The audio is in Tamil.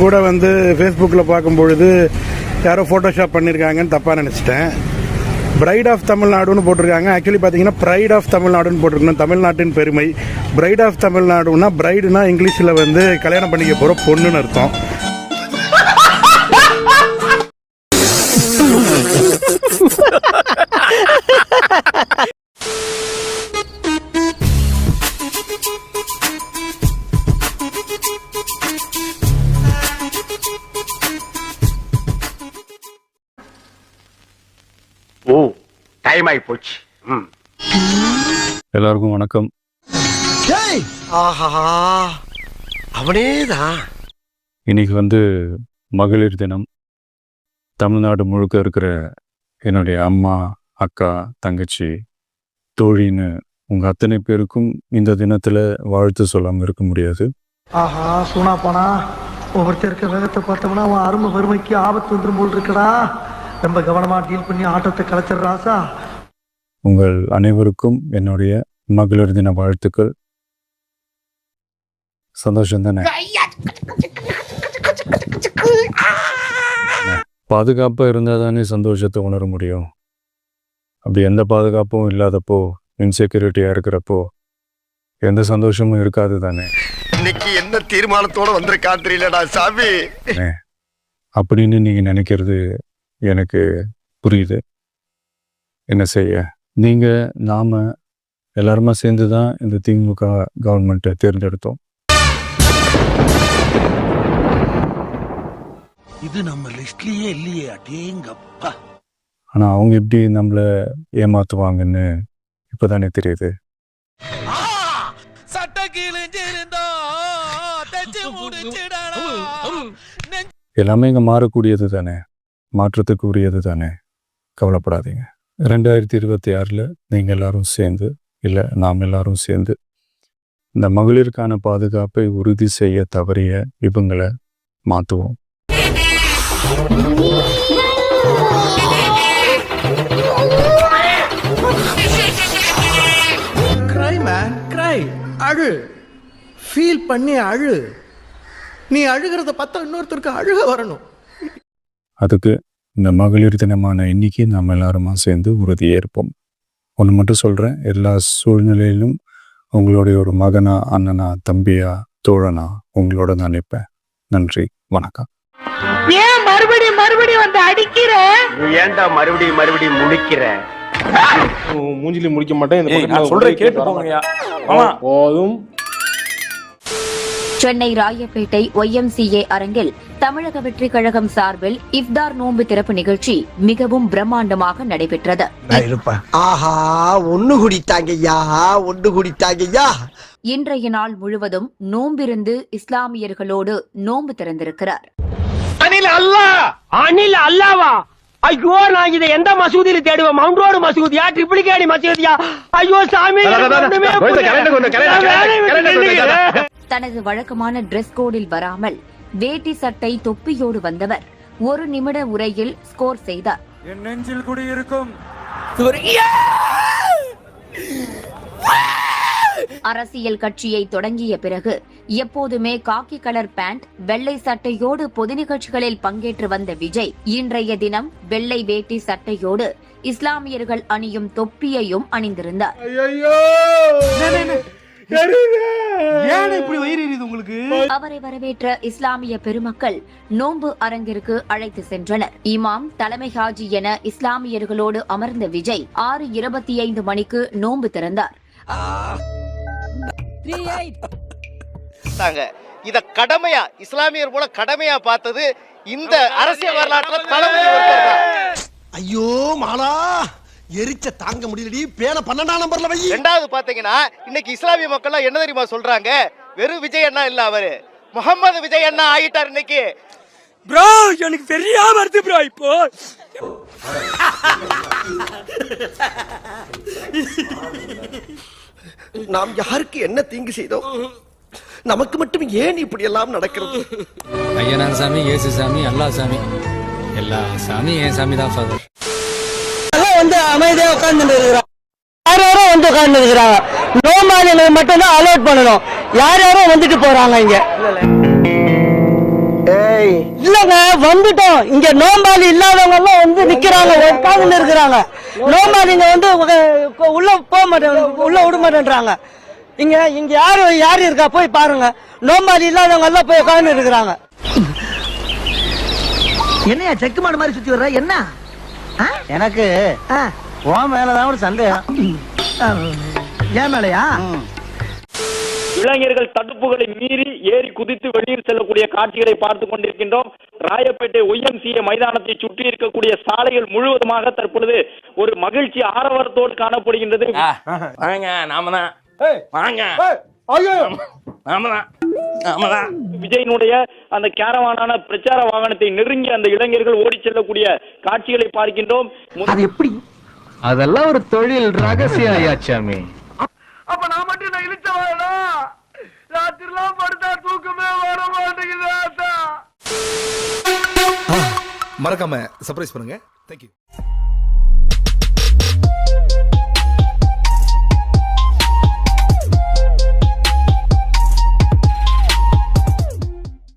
கூட வந்து ஃபேஸ்புக்கில் பார்க்கும் பொழுது யாரோ ஃபோட்டோஷாப் பண்ணியிருக்காங்கன்னு தப்பாக நினச்சிட்டேன். பிரைட் ஆஃப் தமிழ்நாடுன்னு போட்டிருக்காங்க. ஆக்சுவலி பார்த்தீங்கன்னா ப்ரைட் ஆஃப் தமிழ்நாடுன்னு போட்டிருக்கணும். தமிழ்நாட்டின் பெருமை. பிரைட் ஆஃப் தமிழ்நாடுன்னா பிரைடுனா இங்கிலீஷில் வந்து கல்யாணம் பண்ணிக்க போகிற பொண்ணுன்னு அர்த்தம். ஓ டைம் ஆகி போச்சு. ம். எல்லாருக்கும் வணக்கம். ஆஹா அவனேதான். இன்னைக்கு வந்து மகளிர் தினம். தமிழ்நாடு முழுக்க இருக்கிற என்னுடைய அம்மா அக்கா தங்கச்சி தோழின்னு உங்க அத்தனை பேருக்கும் இந்த தினத்துல வாழ்த்து சொல்லாம இருக்க முடியாது. ஆஹா சூனா போனா ஒவ்வொருத்தர் இருக்க வேகத்தை பார்த்தோம்னா அவன் அருமை வறுமைக்கு ஆபத்து வந்துடும் போல் இருக்கடா. ரொம்ப கவனமா டீல் பண்ணி ஆட்டத்தை கலைச்சிடுறாசா உங்கள் அனைவருக்கும் என்னுடைய மகளிர் தின வாழ்த்துக்கள். சந்தோஷம் தானே? பாதுகாப்பா இருந்தா தானே சந்தோஷத்தை உணர முடியும். அப்படி எந்த பாதுகாப்பும் இல்லாதப்போ இன்செக்யூரிட்டியா இருக்கிறப்போ எந்த சந்தோஷமும் இருக்காது தானே? இன்னைக்கு என்ன தீர்மானத்தோட வந்திருக்கான் தெரியலடா சாமி. அப்படின்னு நீங்க நினைக்கிறது எனக்கு புரியுது. என்ன செய்ய? நீங்க நாம எல்லாருமா சேர்ந்து தான் இந்த திமுக கவர்மெண்ட்டை தேர்ந்தெடுத்தோம். இது நம்ம லிஸ்ட்லயே இல்லையே அடேங்கப்பா. ஆனா அவங்க எப்படி நம்மளை ஏமாத்துவாங்கன்னு இப்பதானே தெரியுது. எல்லாமே இங்க மாறக்கூடியது தானே மாற்றத்துக்கு உரியது தானே கவலைப்படாதீங்க. ரெண்டாயிரத்தி இருபத்தி ஆறில் நீங்கள் எல்லாரும் சேர்ந்து இல்லை நாம் எல்லாரும் சேர்ந்து இந்த மகளிருக்கான பாதுகாப்பை உறுதி செய்ய தவறிய இவங்களை மாற்றுவோம் கிரை மேன் கிரை அழு. ஃபீல் பண்ணி அழு. நீ அழுகிறத பார்த்தா இன்னொருத்தருக்கு அழுக வரணும். அதுக்கு இந்த மகளிர் தினமான இன்னைக்கு நாம் எல்லாருமா சேர்ந்து உறுதியேற்போம். ஒன்று மட்டும் சொல்கிறேன் எல்லா சூழ்நிலையிலும் உங்களுடைய ஒரு மகனா அண்ணனா தம்பியா தோழனா உங்களோட நான் நிற்பேன். நன்றி. வணக்கம். ஏன் மறுபடியும் மறுபடியும் வந்து அடிக்கிற? ஏன்டா மறுபடியும் மறுபடியும் முழிக்கிற? உன் மூஞ்சில முடிக்க மாட்டேன் சொல்றேன் கேட்டு போதும். சென்னை ராயப்பேட்டை ஒய்எம்சிஏ அரங்கில் தமிழக வெற்றிக் கழகம் சார்பில் இஃப்தார் நோன்பு திறப்பு நிகழ்ச்சி மிகவும் பிரம்மாண்டமாக நடைபெற்றது. ஆஹா ஒண்ணு குடித்தாங்கய்யா ஒண்ணு குடித்தாங்கய்யா. இன்றைய நாள் முழுவதும் நோம்பிருந்து இஸ்லாமியர்களோடு நோன்பு திறந்திருக்கிறார். அனில் அல்லா அனில் அல்லாவா? ஐயோ நான் இதை எந்த மசூதியில தேடுவேன்? மவுண்ட் ரோடு மசூதியா? ட்ரிபிளிகேணி மசூதியா? ஐயோ சாமி. தனது வழக்கமான டிரெஸ் கோடில் வராமல் வேட்டி சட்டை தொப்பியோடு வந்தவர். ஒரு நிமிட உரையில் ஸ்கோர் செய்தார். என் நெஞ்சில் குடியிருக்கும் அரசியல் கட்சியை தொடங்கிய பிறகு எப்போதுமே காக்கி கலர் பேண்ட் வெள்ளை சட்டையோடு பொது நிகழ்ச்சிகளில் பங்கேற்று வந்த விஜய் இன்றைய தினம் வெள்ளை வேட்டி சட்டையோடு இஸ்லாமியர்கள் அணியும் தொப்பியையும் அணிந்திருந்தார். ஏன் இப்படி வயிறு எரியுது உங்களுக்கு? அவரை வரவேற்ற இஸ்லாமிய பெருமக்கள் நோன்பு அரங்கிற்கு அழைத்து சென்றனர். இமாம் தலைமை ஹாஜி என இஸ்லாமியர்களோடு அமர்ந்த விஜய் ஆறு இருபத்தி ஐந்து மணிக்கு நோன்பு திறந்தார். தாங்க இத கடமையா இஸ்லாமியர் போல கடமையா பார்த்தது இந்த அரசியல் வரலாற்றுல தளபதி. ஐயோ மாலா! எரிச்ச தாங்க முடியலடி. பேன பன்னெண்டாம் நம்பர்ல வை. ரெண்டாவது பாத்தீங்கன்னா இன்னைக்கு இஸ்லாமிய மக்கள் என்ன தெரியுமா சொல்றாங்க? வெறும் விஜய் அண்ணா இல்ல அவரு. முகமது விஜய் அண்ணா ஆயிட்டார் இன்னைக்கு. ப்ரோ எனக்கு சரியா வருது ப்ரோ இப்போ. நாம் யாருக்கு என்ன தீங்கு செய்தோம்? நமக்கு மட்டும் ஏன் இப்படி எல்லாம் நடக்கிறது? ஐயனார் சாமி இயேசு சாமி அல்லா சாமி. எல்லா சாமி என் சாமி தான் ஃபாதர். வந்து அமைதியா உட்கார்ந்து இருக்கிறான் யார் யாரோ வந்து உட்கார்ந்து இருக்கிறாங்க நோமானியர்கள் மட்டும் தான் அலோட் பண்ணணும். யார் யாரோ வந்துட்டு போறாங்க இங்க. இல்லங்க வந்துட்டோம். இங்க நோம்பாளி இல்லாதவங்க எல்லாம் வந்து நிக்கிறாங்க உட்கார்ந்து இருக்கிறாங்க. நோம்பாளிங்க வந்து உள்ள போக மாட்டேன் உள்ள விட மாட்டேன்றாங்க. இங்க இங்க யாரு யாரு இருக்கா? போய் பாருங்க. நோம்பாளி இல்லாதவங்க எல்லாம் போய் உட்கார்ந்து இருக்கிறாங்க. என்னையா செக்கு மாடு மாதிரி சுத்தி வர்ற? என்ன? எனக்கு உன் மேலதான் ஒரு சந்தேகம். ஏன் மேலையா? இளைஞர்கள் தடுப்புகளை மீறி ஏறி குதித்து வெளியில் செல்லக்கூடிய காட்சிகளை பார்த்து கொண்டிருக்கின்றோம். ராயப்பேட்டை ஒய்எம்சிஏ மைதானத்தை சுற்றி இருக்கக்கூடிய சாலைகள் முழுவதுமாக தற்பொழுது ஒரு மகிழ்ச்சி ஆரவாரத்தோடு காணப்படுகின்றது. வாங்க நாம தான். வாங்க. விஜயனுடைய அந்த கேரவானான பிரச்சார வாகனத்தை நெருங்கி அந்த இளைஞர்கள் ஓடி செல்லக்கூடிய காட்சிகளை பார்க்கின்றோம். அது எப்படி? அதெல்லாம் ஒரு தொழில் ரகசியம் ஐயாச்சாமி அப்ப நான் மட்டும் நான் இழுச்சவாடா ராத்திரிலாம் படுத்தா தூக்கமே வர மாட்டேங்குது மறக்காம சர்ப்ரைஸ் பண்ணுங்க. தேங்க்யூ